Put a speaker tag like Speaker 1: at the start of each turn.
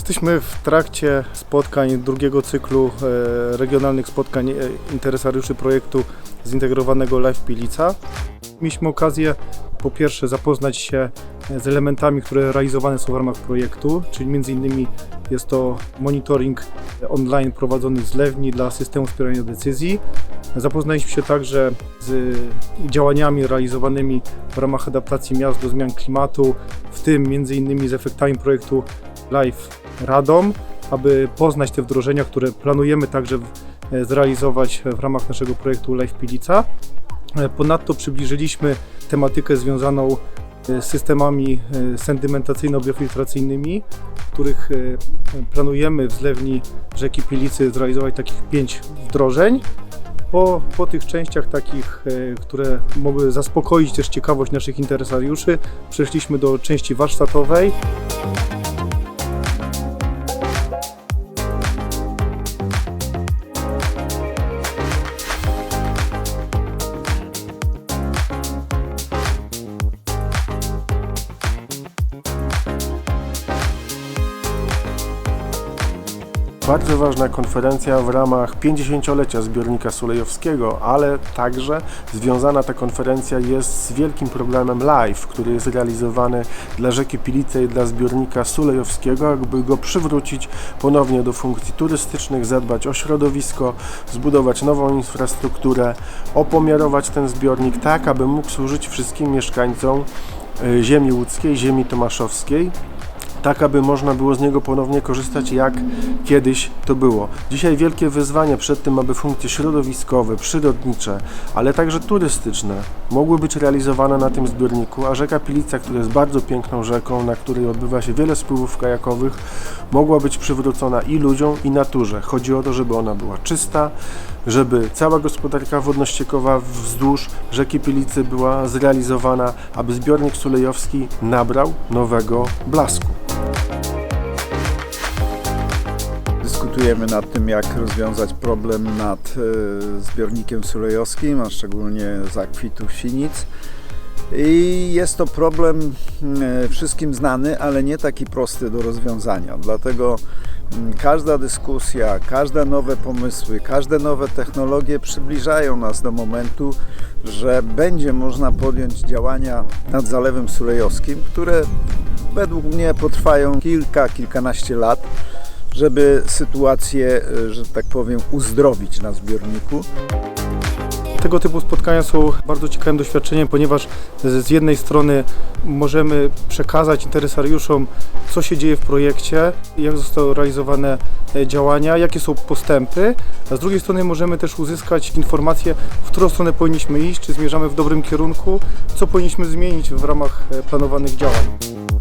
Speaker 1: Jesteśmy w trakcie spotkań drugiego cyklu e, regionalnych spotkań e, interesariuszy projektu zintegrowanego Live Pilica. Mieliśmy okazję po pierwsze zapoznać się z elementami, które realizowane są w ramach projektu, czyli między innymi jest to monitoring online prowadzony z Lewni dla systemu wspierania decyzji. Zapoznaliśmy się także z działaniami realizowanymi w ramach adaptacji miast do zmian klimatu, w tym między innymi z efektami projektu Live Radom, aby poznać te wdrożenia, które planujemy także e, zrealizować w ramach naszego projektu Live Pilica. E, Ponadto przybliżyliśmy tematykę związaną e, z systemami sedymentacyjno-biofiltracyjnymi, których planujemy w zlewni rzeki Pilicy zrealizować takich pięć wdrożeń. Po, po tych częściach takich, które mogły zaspokoić też ciekawość naszych interesariuszy, przeszliśmy do części warsztatowej.
Speaker 2: Bardzo ważna konferencja w ramach 50-lecia zbiornika sulejowskiego, ale także związana ta konferencja jest z wielkim programem LIFE, który jest realizowany dla rzeki Pilice i dla zbiornika sulejowskiego, aby go przywrócić ponownie do funkcji turystycznych, zadbać o środowisko, zbudować nową infrastrukturę, opomiarować ten zbiornik tak, aby mógł służyć wszystkim mieszkańcom e, ziemi łódzkiej, ziemi tomaszowskiej tak aby można było z niego ponownie korzystać jak kiedyś to było. Dzisiaj wielkie wyzwanie przed tym, aby funkcje środowiskowe, przyrodnicze, ale także turystyczne mogły być realizowane na tym zbiorniku, a rzeka Pilica, która jest bardzo piękną rzeką, na której odbywa się wiele spływów kajakowych, mogła być przywrócona i ludziom, i naturze. Chodzi o to, żeby ona była czysta, żeby cała gospodarka wodno-ściekowa wzdłuż rzeki Pilicy była zrealizowana, aby zbiornik sulejowski nabrał nowego blasku.
Speaker 3: Dyskutujemy nad tym, jak rozwiązać problem nad e, zbiornikiem sulejowskim, a szczególnie zakwitu Sinic. I jest to problem e, wszystkim znany, ale nie taki prosty do rozwiązania. Dlatego mm, każda dyskusja, każde nowe pomysły, każde nowe technologie przybliżają nas do momentu, że będzie można podjąć działania nad Zalewem Sulejowskim, które według mnie potrwają kilka, kilkanaście lat żeby sytuację, e, że tak powiem, uzdrowić na zbiorniku.
Speaker 1: Tego typu spotkania są bardzo ciekawym doświadczeniem, ponieważ z jednej strony możemy przekazać interesariuszom, co się dzieje w projekcie, jak zostały realizowane e, działania, jakie są postępy, a z drugiej strony możemy też uzyskać informacje, w którą stronę powinniśmy iść, czy zmierzamy w dobrym kierunku, co powinniśmy zmienić w ramach e, planowanych działań.